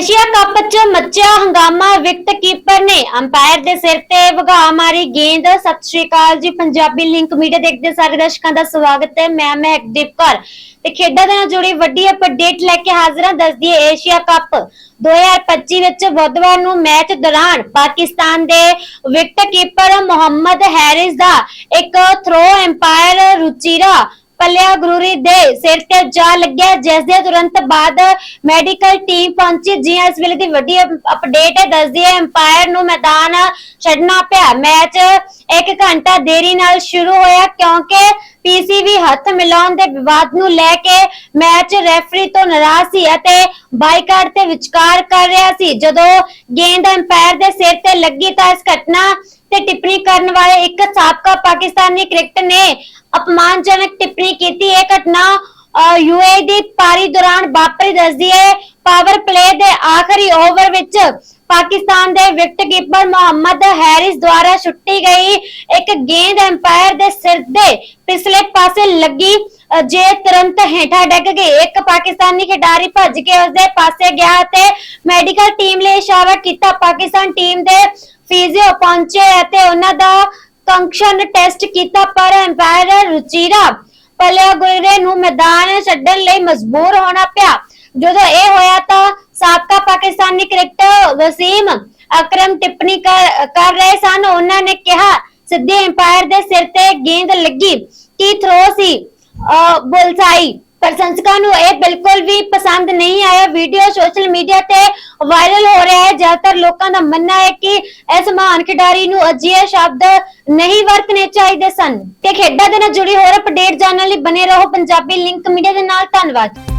Asia cup 'ਚ ਮੱਚਿਆ ਹੰਗਾਮਾ wicket keeper ਨੇ ਅੰਪਾਇਰ ਦੇ ਸਿਰ ਤੇ ਵਗਾ ਮਾਰੀ ਗੇਂਦ। ਸਤਿ ਸ਼੍ਰੀ ਅਕਾਲ ਜੀ, ਪੰਜਾਬੀ ਲਿੰਕ ਮੀਡੀਆ ਦੇਖਦੇ ਸਾਰੇ ਦਰਸ਼ਕਾਂ ਦਾ ਸਵਾਗਤ ਹੈ। ਮੈਂ ਮਹਿਕਦੀਪ ਕੌਰ ਤੇ ਖੇਡਾਂ ਦੇ ਨਾਲ ਜੁੜੀ ਵੱਡੀ ਅਪਡੇਟ ਲੈ ਕੇ ਹਾਜ਼ਰ ਹਾਂ। ਦੱਸਦੀ ਹੈ ਏਸ਼ੀਆ ਕੱਪ 2025 ਵਿੱਚ ਬੁੱਧਵਾਰ ਨੂੰ ਮੈਚ ਦੌਰਾਨ ਪਾਕਿਸਤਾਨ ਦੇ ਵਿਕਟ ਕੀਪਰ ਮੁਹੰਮਦ ਹੈਰਿਸ ਦਾ ਇੱਕ ਥਰੋ ਅੰਪਾਇਰ ਰੁਚੀਰਾ ਪੱਲਿਆ ਗਰੂਰੀ ਦੇ ਸਿਰ ਤੇ ਜਾ ਲੱਗਿਆ, ਜਿਸ ਦੇ ਤੁਰੰਤ ਬਾਅਦ ਮੈਡੀਕਲ ਟੀਮ ਪਹੁੰਚੀ। ਜੀ ਇਸ ਵੇਲੇ ਦੀ ਵੱਡੀ ਅਪਡੇਟ ਹੈ, ਦੱਸਦੀ ਹੈ ਅੰਪਾਇਰ ਨੂੰ ਮੈਦਾਨ ਛੱਡਣਾ ਪਿਆ। ਮੈਚ 1 ਘੰਟਾ ਦੇਰੀ ਨਾਲ ਸ਼ੁਰੂ ਹੋਇਆ, ਕਿਉਂਕਿ ਪੀਸੀਬੀ ਹੱਥ ਮਿਲਾਉਣ ਦੇ ਵਿਵਾਦ ਨੂੰ ਲੈ ਕੇ ਮੈਚ ਰੈਫਰੀ ਤੋਂ ਨਾਰਾਜ਼ ਸੀ ਅਤੇ ਬਾਈਕਾਟ ਤੇ ਵਿਚਕਾਰ ਕਰ ਰਿਹਾ ਸੀ। ਜਦੋਂ ਗੇਂਦ ਅੰਪਾਇਰ ਦੇ ਸਿਰ ਤੇ ਲੱਗੀ ਤਾਂ ਇਸ ਘਟਨਾ ਤੇ ਟਿੱਪਣੀ ਕਰਨ ਵਾਲੇ ਇੱਕ ਸਾਬਕਾ ਪਾਕਿਸਤਾਨੀ ਕ੍ਰਿਕਟ ਨੇ ਅਪਮਾਨਜਨਕ ਟਿੱਪਣੀ ਕੀਤੀ ਇਹ ਘਟਨਾ ਯੂਏ ਦੀ ਪਾਰੀ ਦੌਰਾਨ ਵਾਪਰੀ ਦੱਸਦੀ ਹੈ ਪਾਵਰ ਪਲੇ ਦੇ ਆਖਰੀ ਓਵਰ ਵਿੱਚ ਪਾਕਿਸਤਾਨ ਦੇ ਵਿਕਟ ਕੀਪਰ ਮੁਹੰਮਦ ਹੈਰਿਸ ਦੁਆਰਾ ਛੁੱਟੀ ਗਈ ਇੱਕ ਗੇਂਦ ਅੰਪਾਇਰ ਦੇ ਸਿਰ ਦੇ ਪਿਛਲੇ ਪਾਸੇ ਲੱਗੀ ਜੇ ਤੁਰੰਤ ਹੇਠਾਂ ਡਿੱਗ ਗਈ ਇੱਕ ਪਾਕਿਸਤਾਨੀ ਖਿਡਾਰੀ ਭੱਜ ਕੇ ਉਸਦੇ ਪਾਸੇ ਗਿਆ ਅਤੇ ਮੈਡੀਕਲ ਟੀਮ ਲਈ ਇਸ਼ਾਰਾ ਕੀਤਾ. ਪਾਕਿਸਤਾਨ ਟੀਮ ਦੇ ਫਿਜ਼ੀਓ ਪਹੁੰਚੇ ਅਤੇ ਉਹਨਾਂ ਦਾ ਕੰਕਸ਼ਨ ਟੈਸਟ ਕੀਤਾ, ਪਰ ਅੰਪਾਇਰ ਰੁਚੀਰਾ ਪਲਿਆ ਗੁਰੇ ਨੂੰ ਮੈਦਾਨ ਛੱਡਣ ਲਈ ਮਜਬੂਰ ਹੋਣਾ ਪਿਆ। ਜਦੋਂ ਇਹ ਹੋਇਆ ਤਾਂ ਸਾਬਕਾ ਪਾਕਿਸਤਾਨੀ ਕ੍ਰਿਕਟਰ ਵਸੀਮ ਅਕਰਮ ਟਿੱਪਣੀ ਕਰ ਕਰ ਰਹੇ ਸਨ। ਉਹਨਾਂ ਨੇ ਕਿਹਾ, ਸਿੱਧੇ ਅੰਪਾਇਰ ਦੇ ਸਿਰ ਤੇ ਗੇਂਦ ਲੱਗੀ। ਕੀ ਥਰੋ ਸੀ? ਬੁਲਸਾਈ ਪ੍ਰਸ਼ੰਸਕਾਂ ਨੂੰ ਇਹ ਬਿਲਕੁਲ ਵੀ ਪਸੰਦ ਨਹੀਂ ਆਇਆ। ਵੀਡੀਓ ਸੋਸ਼ਲ ਮੀਡੀਆ ਤੇ ਵਾਇਰਲ ਹੋ ਰਿਹਾ ਹੈ। ਜ਼ਿਆਦਾਤਰ ਲੋਕਾਂ ਦਾ ਮੰਨਣਾ ਹੈ ਕਿ ਇਸ ਮਹਾਨ ਖਿਡਾਰੀ ਨੂੰ ਅਜਿਹੇ ਸ਼ਬਦ ਨਹੀਂ ਵਰਤਣੇ ਚਾਹੀਦੇ ਸਨ। ਤੇ ਖੇਡਾਂ ਦੇ ਨਾਲ ਜੁੜੀ ਹੋਰ ਅਪਡੇਟ ਜਾਣਨ ਲਈ ਬਨੇ ਰਹੋ ਪੰਜਾਬੀ ਲਿੰਕ ਮੀਡੀਆ ਦੇ ਨਾਲ। ਧੰਨਵਾਦ।